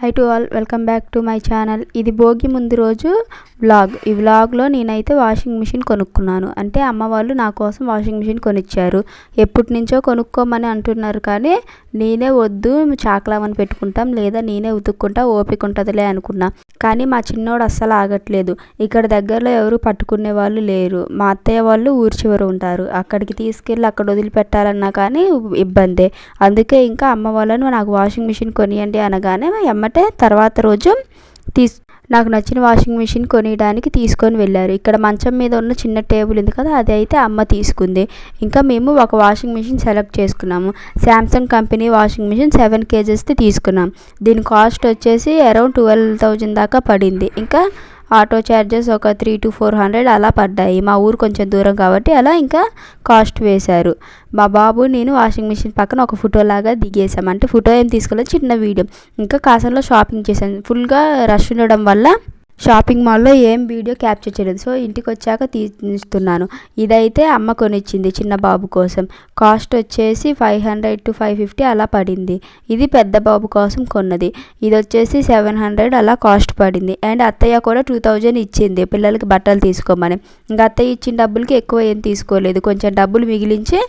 Hi to all welcome back to my channel ఇది భోగి ముందు రోజు వ్లాగ్ ఈ వ్లాగ్లో నేనైతే వాషింగ్ మిషన్ కొనుక్కున్నాను. అంటే అమ్మ వాళ్ళు నా కోసం వాషింగ్ మిషన్ కొనిచ్చారు. ఎప్పటి నుంచో కొనుక్కోమని అంటున్నారు కానీ నేనే వద్దు చాకలామని పెట్టుకుంటాం లేదా నేనే ఉతుక్కుంటా ఓపిక ఉంటుందిలే అనుకున్నా. కానీ మా చిన్నోడు అస్సలు ఆగట్లేదు. ఇక్కడ దగ్గరలో ఎవరు పట్టుకునే వాళ్ళు లేరు. మా అత్తయ్య వాళ్ళు ఊరి చివరు ఉంటారు. అక్కడికి తీసుకెళ్ళి అక్కడ వదిలిపెట్టాలన్నా కానీ ఇబ్బందే. అందుకే ఇంకా అమ్మ వాళ్ళను నాకు వాషింగ్ మిషన్ కొనియండి అనగానే అమ్మ ఎమ్మటే తర్వాత రోజు తీసు నాకు నచ్చిన వాషింగ్ మిషన్ కొనియడానికి తీసుకొని వెళ్ళారు. ఇక్కడ మంచం మీద ఉన్న చిన్న టేబుల్ ఉంది కదా అది అయితే అమ్మ తీసుకుంది. ఇంకా మేము ఒక వాషింగ్ మిషన్ సెలెక్ట్ చేసుకున్నాము. Samsung company washing machine seven కేజెస్ది తీసుకున్నాం. దీని కాస్ట్ వచ్చేసి అరౌండ్ ట్వెల్వ్ థౌజండ్ దాకా పడింది. ఇంకా ఆటో ఛార్జెస్ ఒక త్రీ టు ఫోర్ హండ్రెడ్ అలా పడ్డాయి. మా ఊరు కొంచెం దూరం కాబట్టి అలా ఇంకా కాస్ట్ వేశారు. మా బాబు నేను వాషింగ్ మిషన్ పక్కన ఒక ఫోటో లాగా దిగేసాం అంటే ఫోటో ఏం తీసుకోలేదు చిన్న వీడియో. ఇంకా కాసంలో షాపింగ్ చేశాను. ఫుల్గా రష్ ఉండడం వల్ల షాపింగ్ మాల్లో ఏం వీడియో క్యాప్చర్ చేయలేదు. సో ఇంటికి వచ్చాక తీస్తున్నాను ఇదైతే అమ్మ కొనిచ్చింది చిన్న బాబు కోసం. కాస్ట్ వచ్చేసి five hundred to five fifty అలా పడింది. ఇది పెద్ద బాబు కోసం కొన్నది. ఇది వచ్చేసి సెవెన్ హండ్రెడ్ అలా కాస్ట్ పడింది. అండ్ అత్తయ్య కూడా టూ థౌజండ్ ఇచ్చింది. పిల్లలకి బట్టలు తీసుకోమని. ఇంకా అత్తయ్య ఇచ్చిన డబ్బులకి ఎక్కువ ఏం తీసుకోలేదు. కొంచెం డబ్బులు మిగిలించి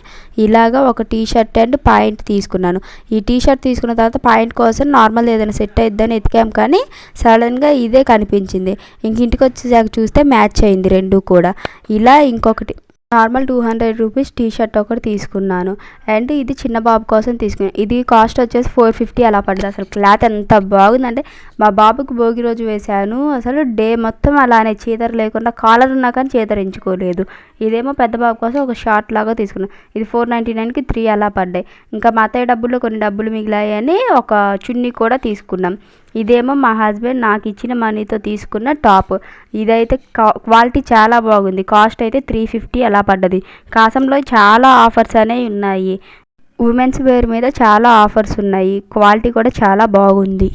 ఇలాగా ఒక టీ షర్ట్ అండ్ పాయింట్ తీసుకున్నాను. ఈ టీ షర్ట్ తీసుకున్న తర్వాత పాయింట్ కోసం నార్మల్ ఏదైనా సెట్ అయిద్దని ఎతికాం కానీ సడన్గా ఇదే కనిపించింది. వచ్చింది. ఇంక ఇంటికి వచ్చేసాక చూస్తే మ్యాచ్ అయింది రెండు కూడా. ఇలా ఇంకొకటి normal two hundred rupees T shirt ఒకటి తీసుకున్నాను. అండ్ ఇది చిన్న బాబు కోసం తీసుకున్నాను ఇది కాస్ట్ వచ్చేసి ఫోర్ ఫిఫ్టీ అలా పడింది. అసలు క్లాత్ ఎంత బాగుందంటే మా బాబుకు భోగి రోజు వేశాను. అసలు డే మొత్తం అలానే చీదర లేకుండా కాలర్ ఉన్నా కానీ చీదరించుకోలేదు ఇదేమో పెద్ద బాబు కోసం ఒక షార్ట్ లాగా తీసుకున్నాను ఇది ఫోర్ నైంటీ నైన్కి త్రీ అలా పడ్డాయి. ఇంకా మా అత్తయ్య డబ్బుల్లో కొన్ని డబ్బులు మిగిలాయని ఒక చున్నీ కూడా తీసుకున్నాం. ఇదేమో మా హస్బెండ్ నాకు ఇచ్చిన మనీతో తీసుకున్న టాప్. ఇదైతే క్వాలిటీ చాలా బాగుంది. కాస్ట్ అయితే త్రీ ఫిఫ్టీ అలా పడ్డది. కాసంలో చాలా ఆఫర్స్ అనేవి ఉన్నాయి. ఉమెన్స్ వేర్ మీద చాలా ఆఫర్స్ ఉన్నాయి. క్వాలిటీ కూడా చాలా బాగుంది.